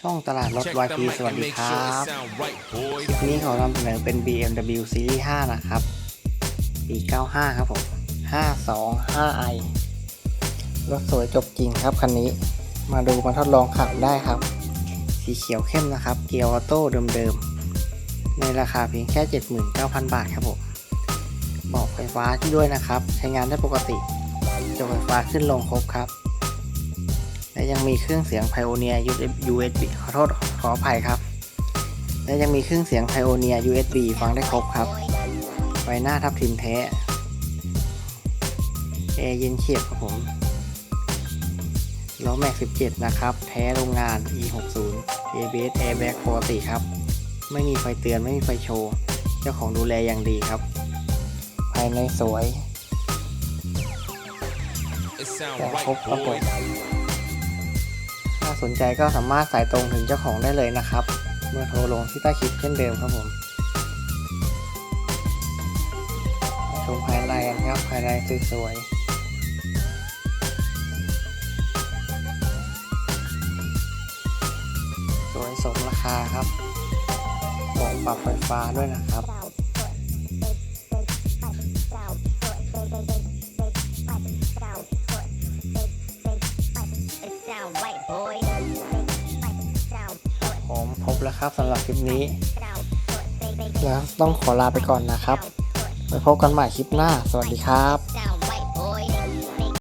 ช่องตลาดรถ Check YP the mic สวัส and ดี make ครั sure it บ sound right, boys. คลิปนี้ขอนำเสนอเป็น BMW Series 5 นะครับ ปี95 ครับผม 525i รถสวยจบจริงครับคันนี้ มาดูมาทดลองขับได้ครับ สีเขียวเข้มนะครับ เกียร์ออโต้เดิมๆ ในราคาเพียงแค่ 79,000 บาทครับผมบอกไฟฟ้าที่ด้วยนะครับ ใช้งานได้ปกติจกไฟฟ้าขึ้นลงครบครับและ ยังมีเครื่องเสียง Pioneer USB ขอโทษขออภัยครับ และยังมีเครื่องเสียง Pioneer USB ฟังได้ครบครับไฟหน้าทับทิมแท้แอร์เย็นเฉียบครับผมล้อแม็ก 17 นะครับ แท้โรงงาน E60 ABS Airbag ปกติครับ ไม่มีไฟเตือนไม่มีไฟโชว์ เจ้าของดูแลอย่างดีครับ ภายในสวย It sound แต่ครบ right, ครับผม boys. ถ้า สนใจก็สามารถสายตรงถึงเจ้าของได้เลยนะครับ เมื่อโทรลงที่ใต้คลิปเช่นเดิมครับผมชมภายในกันครับภายในสวยๆสวยสมราคาครับบอกปรับไฟฟ้าด้วยนะครับ ผมพบแล้วครับสำหรับคลิปนี้ sound แล้วต้องขอลาไปก่อนนะครับ ไปพบกันใหม่คลิปหน้า สวัสดีครับ sound